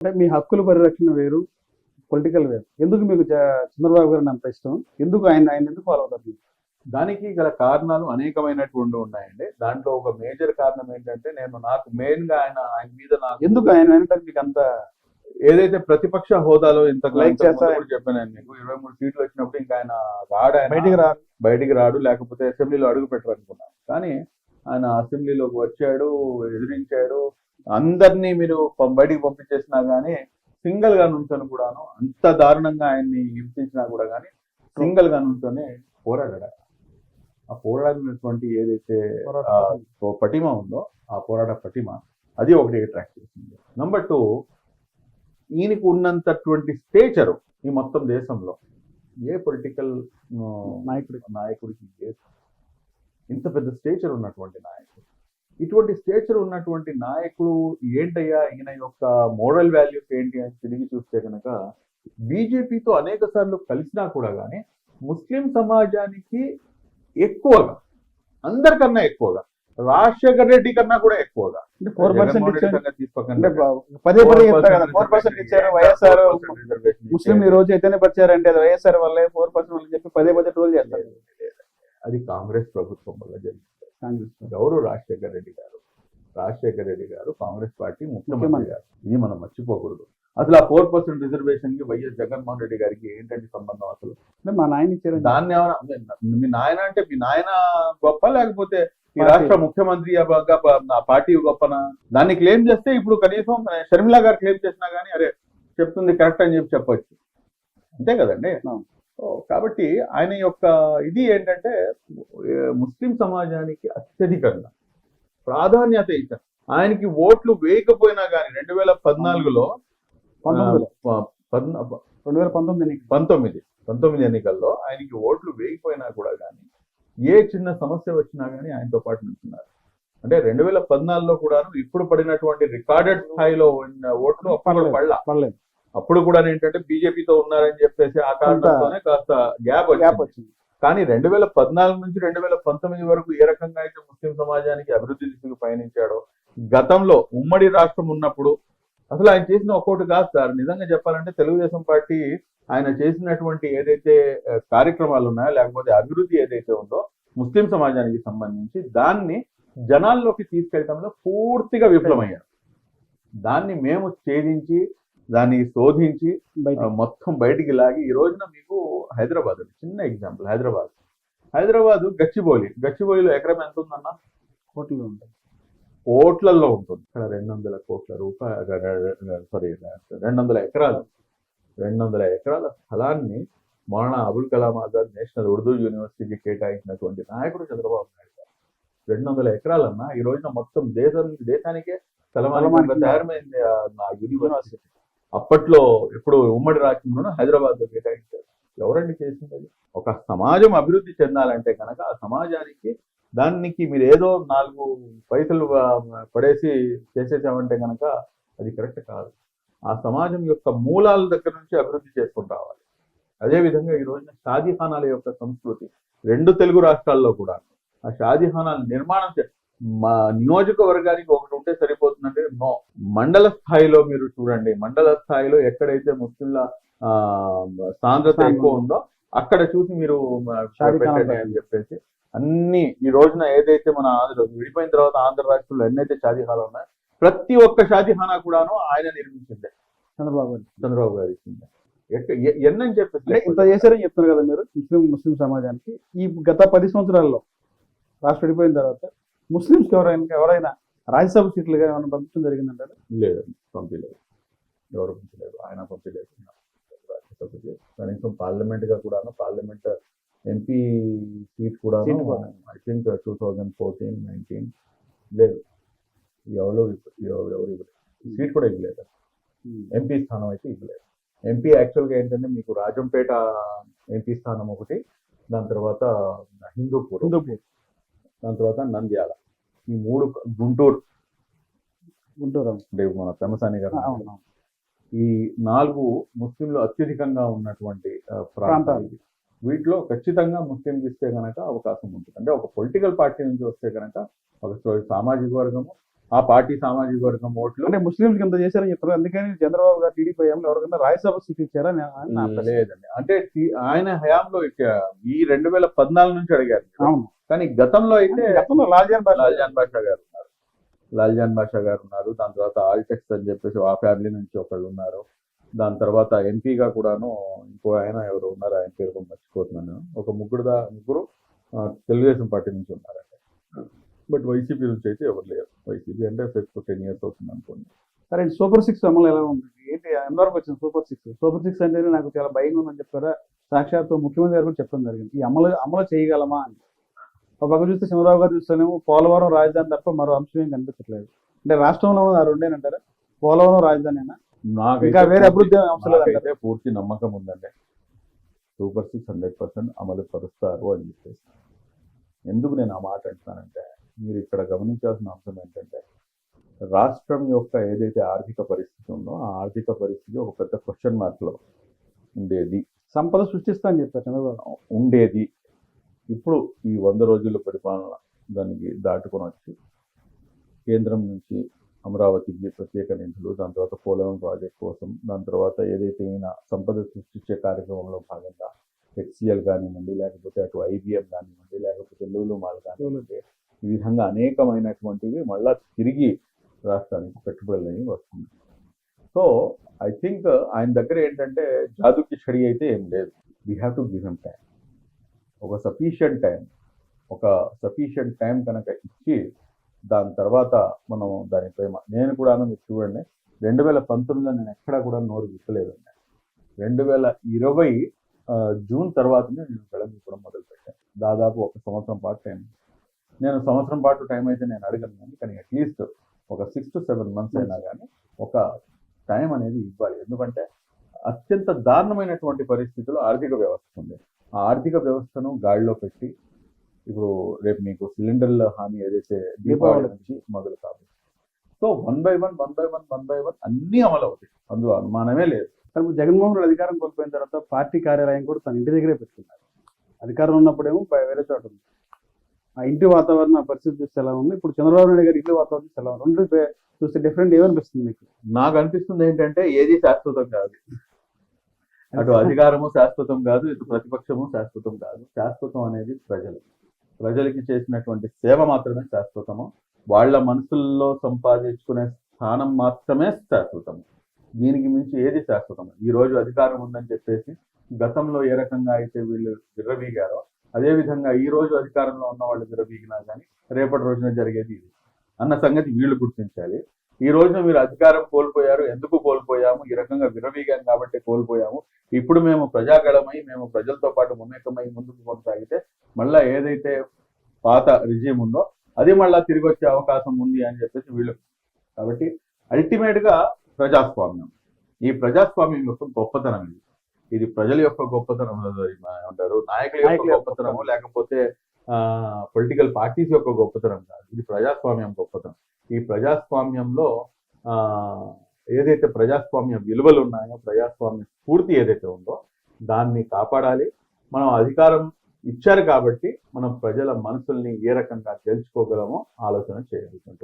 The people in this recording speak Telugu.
అంటే మీ హక్కుల పరిరక్షణ వేరు పొలిటికల్ వేరు. ఎందుకు మీకు చంద్రబాబు గారిని అంత ఇష్టం? ఎందుకు ఆయన ఆయన ఎందుకు ఫాలో అవుతారు? దానికి గల కారణాలు అనేకమైనటువంటి ఉన్నాయండి. దాంట్లో ఒక మేజర్ కారణం ఏంటంటే నేను నాకు మెయిన్గా ఆయన ఆయన మీద నాకు ఎందుకు ఆయన అంటే మీకు అంత ఏదైతే ప్రతిపక్ష హోదాలో ఇంత Like చేస్తా- చెప్పాను మీకు. ఇరవై మూడు సీట్లు వచ్చినప్పుడు ఇంకా ఆయన రాడు బయటికి రా. బయటికి రాడు లేకపోతే అసెంబ్లీలో అడుగు పెట్టరు అనుకున్నాను కానీ ఆయన అసెంబ్లీలోకి వచ్చాడు ఎదిరించాడు అందరినీ మీరు బయటికి పంపించేసినా గానీ సింగిల్గా నుంచొని కూడాను అంత దారుణంగా ఆయన్ని హింసించినా కూడా కానీ సింగిల్గా నుంచొని పోరాడాడు. ఆ పోరాడినటువంటి ఏదైతే పటిమ ఉందో ఆ పోరాట పటిమ అది ఒకటి అట్రాక్ట్ చేసింది. నంబర్ టూ ఈయనకు ఉన్నంతటువంటి స్టేచరు ఈ మొత్తం దేశంలో ఏ పొలిటికల్ నాయకుడు నాయకుడికి. ఇంత పెద్ద స్టేచర్ ఉన్నటువంటి నాయకుడు. ఇటువంటి స్టేచర్ ఉన్నటువంటి నాయకుడు ఏంటయ్యా ఈయన యొక్క మోరల్ వాల్యూస్ ఏంటి అని తిరిగి చూస్తే కనుక బీజేపీతో అనేక సార్లు కలిసినా కూడా కానీ ముస్లిం సమాజానికి ఎక్కువగా అందరికన్నా ఎక్కువగా రాజశేఖర్ రెడ్డి కన్నా కూడా ఎక్కువగా. ఫోర్ పర్సెంట్ జగన్మోహన్ రెడ్డి ఇచ్చారు. సంగతి తీసి పక్కన అంటే పెట్టండి. బా- పదే పదే చెప్తారు కదా 4% ఫోర్ పర్సెంట్ ఇచ్చారు. రిజర్వేషన్ వైఎస్ఆర్ 4% రిజర్వేషన్ ముస్లిం ఈ. రోజు చైతన్యపరిచారంటే అది వైఎస్ఆర్ వల్లే ఫోర్ పర్సెంట్ వల్ల చెప్పి పదే పదే ట్రోల్ చేస్తారు. అది కాంగ్రెస్ ప్రభుత్వం వల్ల జరిగింది. కాంగ్రెస్ ఎవరు రాజశేఖర్ రెడ్డి గారు? రాజశేఖర్ రెడ్డి గారు కాంగ్రెస్ పార్టీ ముఖ్యమంత్రి. గారు. ఇది మనం మర్చిపోకూడదు. అసలు ఆ ఫోర్ పర్సెంట్ రిజర్వేషన్కి వైఎస్ జగన్మోహన్ రెడ్డి గారికి ఏంటంటే సంబంధం అసలు? మా నాయన ఇచ్చారండి దాన్ని ఏమైనా మీ నాయన అంటే మీ నాయన గొప్ప లేకపోతే ఈ. రాష్ట్ర ముఖ్యమంత్రి పార్టీ గొప్పనా? దాన్ని క్లెయిమ్ చేస్తే ఇప్పుడు కనీసం షర్మిల గారు క్లెయిమ్ చేసినా కానీ అరే చెప్తుంది కరెక్ట్ అని చెప్పి చెప్పొచ్చు. అంతే కదండి? కాబట్టి ఆయన యొక్క ఇది ఏంటంటే ముస్లిం సమాజానికి అత్యధికంగా ప్రాధాన్యత ఇచ్చారు ఆయనకి ఓట్లు వేయకపోయినా కానీ రెండు వేల పద్నాలుగులో రెండు వేల పంతొమ్మిది. పంతొమ్మిది పంతొమ్మిది ఎన్నికల్లో ఆయనకి ఓట్లు వేయకపోయినా కూడా కానీ ఏ చిన్న సమస్య వచ్చినా కానీ ఆయనతో పాటు నిల్చున్నారు అంటే రెండు వేల పద్నాలుగులో కూడాను ఇప్పుడు పడినటువంటి రికార్డెడ్ స్థాయిలో ఉన్న ఓట్లు అప్పుడు పర్లేదు. అప్పుడు కూడా ఏంటంటే బీజేపీతో ఉన్నారని చెప్పేసి ఆ కారణంతోనే కాస్త గ్యాప్ వచ్చింది. కానీ రెండు వేల పద్నాలుగు నుంచి రెండు వేల పంతొమ్మిది వరకు ఏ రకంగా అయితే ముస్లిం సమాజానికి అభివృద్ధి దిశకు పయనించాడో గతంలో ఉమ్మడి రాష్ట్రం ఉన్నప్పుడు అసలు ఆయన చేసిన ఒక్కోటి కాదు సార్. నిజంగా చెప్పాలంటే తెలుగుదేశం పార్టీ ఆయన చేసినటువంటి ఏదైతే కార్యక్రమాలు ఉన్నాయో లేకపోతే అభివృద్ధి ఏదైతే ఉందో ముస్లిం సమాజానికి సంబంధించి దాన్ని జనాల్లోకి తీసుకెళ్ళడంలో పూర్తిగా విఫలమయ్యారు. దాన్ని మేము ఛేదించి దాన్ని శోధించి మొత్తం బయటికి లాగి ఈ రోజున మీకు హైదరాబాద్. చిన్న ఎగ్జాంపుల్ హైదరాబాద్. హైదరాబాద్ గచ్చిబౌలి. గచ్చిబౌలిలో ఎకరం ఎంత ఉందన్న? కోట్లు ఉంటాయి కోట్లలో ఉంటుంది. ఇక్కడ రెండు వందల కోట్ల రూపాయలు సారీ రెండు వందల ఎకరాలు రెండు వందల ఎకరాల. స్థలాన్ని మౌలానా అబుల్ కలాం ఆజాద్ నేషనల్ ఉర్దూ యూనివర్సిటీకి కేటాయించినటువంటి నాయకుడు చంద్రబాబు నాయుడు గారు. రెండు వందల ఎకరాలన్నా ఈ రోజున మొత్తం దేశం దేశానికే. తయారైంది ఆ యూనివర్సిటీ. అప్పట్లో ఇప్పుడు ఉమ్మడి రాష్ట్రంలోనూ హైదరాబాద్లో కేటాయించారు. ఎవరండి చేసింది ఒక సమాజం అభివృద్ధి చెందాలంటే కనుక ఆ సమాజానికి దానికి మీరు ఏదో నాలుగు పైసలు పడేసి చేసేసామంటే కనుక అది కరెక్ట్ కాదు. ఆ సమాజం యొక్క మూలాల దగ్గర నుంచి అభివృద్ధి చేసుకుంటూ రావాలి. అదేవిధంగా ఈ రోజున షాదీఖానాల యొక్క సంస్కృతి రెండు తెలుగు రాష్ట్రాల్లో కూడా ఆ షాదీఖానాల నిర్మాణం చేస్తారు మా నియోజకవర్గానికి ఒకటి ఉంటే సరిపోతుందంటే నో. మండల స్థాయిలో మీరు చూడండి. మండల స్థాయిలో ఎక్కడైతే ముస్లింల ఆ, సాంద్రత. ఎక్కువ ఉందో అక్కడ చూసి మీరు పెట్టండి అని చెప్పేసి అన్ని ఈ రోజున ఏదైతే మన ఆంధ్ర విడిపోయిన తర్వాత ఆంధ్ర రాష్ట్రంలో ఎన్నైతే షాదీఖానాలు ఉన్నాయో ప్రతి ఒక్క షాదీఖానా కూడాను ఆయన నిర్మించిందే చంద్రబాబు గారు. చంద్రబాబు గారు ఇచ్చిందే ఎన్నని చెప్పేసి ఇంత చేశారని చెప్తున్నారు కదా మీరు ముస్లిం ముస్లిం సమాజానికి. ఈ గత పది సంవత్సరాల్లో రాష్ట్ర విడిపోయిన తర్వాత ముస్లింస్కి ఎవరైనా ఎవరైనా రాజ్యసభ సీట్లుగా ఏమైనా పంపించడం జరిగిందంటారు? లేదండి పంపించలేదు. ఎవరు పంపించలేదు. ఆయన పంపించలేదు. రాష్ట్రసభకి కనీసం పార్లమెంట్గా కూడా పార్లమెంట్ ఎంపీ సీట్ కూడా. I think two thousand fourteen nineteen లేదు. ఎవరు ఎవరు ఎవరు ఇవ్వలేదు. సీట్ కూడా ఇవ్వలేదు. ఎంపీ స్థానం అయితే ఇవ్వలేదు. ఎంపీ యాక్చువల్గా ఏంటంటే మీకు రాజంపేట ఎంపీ స్థానం ఒకటి దాని తర్వాత హిందూపూర్. హిందూపూర్. దాని తర్వాత నంద్యాల. ఈ మూడు గుంటూరు. గుంటూరు అంటే మన పెమసాని గారు. ఈ నాలుగు ముస్లింలు అత్యధికంగా ఉన్నటువంటి ప్రాంతాలు. వీటిలో ఖచ్చితంగా ముస్లిం ఇస్తే కనుక అవకాశం ఉంటుంది. అంటే ఒక పొలిటికల్ పార్టీ నుంచి వస్తే కనుక ఒక సామాజిక వర్గము ఆ పార్టీ సామాజిక వర్గం ఓట్లు అంటే ముస్లింస్ ఇంత చేశారని చెప్పారు అందుకని చంద్రబాబు గారు టీడీపీ హయాంలో ఎవరికన్నా రాజ్యసభ సీట్ ప్రశ్న. లేదండి. అంటే ఆయన హయాంలో ఈ రెండు వేల పద్నాలుగు నుంచి అడిగారు అవును. కానీ గతంలో అయితే గతంలో లాల్జాన్ బాషా లాల్జాన్ బాషా గారు ఉన్నారు. లాల్జాన్ బాషా గారు ఉన్నారు. దాని తర్వాత ఆల్టెక్స్ అని చెప్పేసి ఆ ఫ్యామిలీ నుంచి ఒకళ్ళు ఉన్నారు. దాని తర్వాత ఎంపీగా కూడాను ఇంకో ఆయన ఎవరు ఉన్నారు. ఆయన పేరు కూడా మర్చిపోతున్నాను ఒక ముగ్గురు దా ముగ్గురు తెలుగుదేశం పార్టీ నుంచి ఉన్నారండి బట్ వైసీపీ నుంచి అయితే ఎవరు లేరు. వైసీపీ అంటే ఫిఫ్టీ టెన్ ఇయర్స్ అవుతుంది అనుకోండి. సరే సూపర్ సిక్స్ అమలు ఎలా ఉంది? ఏంటి ఎంతవరకు వచ్చింది సూపర్ సిక్స్ సూపర్ సిక్స్ అంటేనే నాకు చాలా భయంగా ఉందని చెప్పారా? సాక్షాత్తు ముఖ్యమంత్రి గారు కూడా చెప్పడం జరిగింది. ఈ అమలు అమలు చేయగలమా అని. ఒక పక్క చూస్తే చంద్రబాబు గారు చూస్తేనేమో పోలవరం రాజధాని తప్ప మరో అంశం ఏం కనిపించట్లేదు. అంటే రాష్ట్రంలో ఆ రెండేనంటారా పోలవరం రాజధానినా ఇంకా వేరే అభివృద్ధి పూర్తి నమ్మకం ఉందండి. సూపర్ సిక్స్ హండ్రెడ్ పర్సెంట్ అమలు పరుస్తారు అని చెప్పేసి. ఎందుకు నేను ఆ మాట అంటున్నానంటే మీరు ఇక్కడ గమనించాల్సిన అంశం ఏంటంటే రాష్ట్రం యొక్క ఏదైతే ఆర్థిక పరిస్థితి ఉందో ఆ ఆర్థిక పరిస్థితి ఒక పెద్ద క్వశ్చన్ మార్క్లో ఉండేది. సంపద సృష్టిస్తా అని చెప్పారు చంద్రబాబు. ఉండేది. ఇప్పుడు ఈ వంద రోజుల పరిపాలన దానికి దాటుకొని వచ్చి కేంద్రం నుంచి అమరావతికి ప్రత్యేక నిధులు దాని తర్వాత పోలవరం ప్రాజెక్ట్ కోసం దాని తర్వాత ఏదైతే ఈయన సంపద సృష్టించే కార్యక్రమంలో భాగంగా హెచ్సిఎల్ కానివ్వండి లేకపోతే అటు ఐబిఎం కానివ్వండి లేకపోతే లూలు మాల్ కానివ్వండి ఈ విధంగా అనేకమైనటువంటివి మళ్ళా తిరిగి రాష్ట్రానికి పెట్టుబడులు వస్తుంది సో ఐ థింక్ ఆయన దగ్గర ఏంటంటే జాదుకి స్టడీ అయితే ఏం లేదు. We have to give them time ఒక సఫిషియంట్ టైం ఒక సఫిషియంట్ టైం కనుక ఇచ్చి దాని తర్వాత మనం దానిపై నేను కూడా మీరు చూడండి రెండు వేల పంతొమ్మిదిలో నేను ఎక్కడా కూడా నోరు విప్పలేదండి. రెండు వేల ఇరవై జూన్ తర్వాతనే నేను వెళ్ళడం మొదలుపెట్టాను. మొదలు పెట్టాను దాదాపు ఒక సంవత్సరం పాటు టైం. నేను సంవత్సరం పాటు టైం అయితే నేను అడగను కానీ కానీ అట్లీస్ట్ ఒక సిక్స్ టు సెవెన్ మంత్స్ అయినా కానీ ఒక టైం అనేది ఇవ్వాలి. ఎందుకంటే అత్యంత దారుణమైనటువంటి పరిస్థితుల్లో ఆర్థిక వ్యవస్థ ఉంది. ఆ ఆర్థిక వ్యవస్థను గాడిలో పెట్టి ఇప్పుడు రేపు మీకు సిలిండర్ల హామీ ఏదైతే దీపావళి నుంచి మొదలు కాదు. So one by one one by one one by one అన్నీ అమలు అవుతాయి. అందులో అనుమానమే లేదు. ఇప్పుడు జగన్మోహన్ రెడ్డి అధికారం కోల్పోయిన తర్వాత పార్టీ కార్యాలయం కూడా తన ఇంటి దగ్గరే పెట్టుకున్నారు. అధికారం ఉన్నప్పుడేమో వేరే చోట ఉంది. ఆ ఇంటి వాతావరణం ఆ పరిస్థితి చూస్తే ఎలా ఉంది? ఇప్పుడు చంద్రబాబు నాయుడు గారి ఇల్లు వాతావరణం చూస్తే ఎలా ఉంది? రెండు చూస్తే డిఫరెంట్ ఏమనిపిస్తుంది మీకు? నాకు అనిపిస్తుంది ఏంటంటే ఏది శాశ్వతం కాదు. అటు అధికారము శాశ్వతం కాదు ఇటు ప్రతిపక్షము శాశ్వతం కాదు. శాశ్వతం అనేది ప్రజలు. ప్రజలకి చేసినటువంటి సేవ మాత్రమే శాశ్వతము. వాళ్ళ మనసుల్లో సంపాదించుకునే స్థానం మాత్రమే శాశ్వతము. దీనికి మించి ఏది శాశ్వతం ఈ రోజు అధికారం ఉందని చెప్పేసి గతంలో ఏ రకంగా అయితే వీళ్ళు విర్రవీగారో అదే విధంగా ఈ రోజు అధికారంలో ఉన్న వాళ్ళు విర్రవీగినా కానీ రేపటి రోజున జరిగేది ఇది. అన్న సంగతి వీళ్ళు గుర్తించాలి. ఈ రోజున మీరు అధికారం కోల్పోయారు ఎందుకు కోల్పోయాము? ఈ రకంగా విరవీగాం కాబట్టి కోల్పోయాము. ఇప్పుడు మేము ప్రజాగళమై మేము ప్రజలతో పాటు మమేకమై ముందుకు కొనసాగితే మళ్ళా ఏదైతే పాత రిజీమ్ ఉందో అది మళ్ళా తిరిగి వచ్చే అవకాశం ఉంది అని చెప్పేసి వీళ్ళు. కాబట్టి అల్టిమేట్గా ప్రజాస్వామ్యం. ఈ ప్రజాస్వామ్యం యొక్క గొప్పతనం ఇది. ఇది ప్రజల యొక్క గొప్పతనం యొక్క నాయకుల యొక్క గొప్పతనము లేకపోతే పొలిటికల్ పార్టీస్ యొక్క గొప్పతనం కాదు. ఇది ప్రజాస్వామ్యం గొప్పతనం. ఈ ప్రజాస్వామ్యంలో ఏదైతే ప్రజాస్వామ్య విలువలు ఉన్నాయో ప్రజాస్వామ్య స్ఫూర్తి ఏదైతే ఉందో దాన్ని కాపాడాలి. మనం అధికారం ఇచ్చారు కాబట్టి మనం ప్రజల మనసుల్ని ఏ రకంగా గెలుచుకోగలమో ఆలోచన చేయాల్సి ఉంటుంది.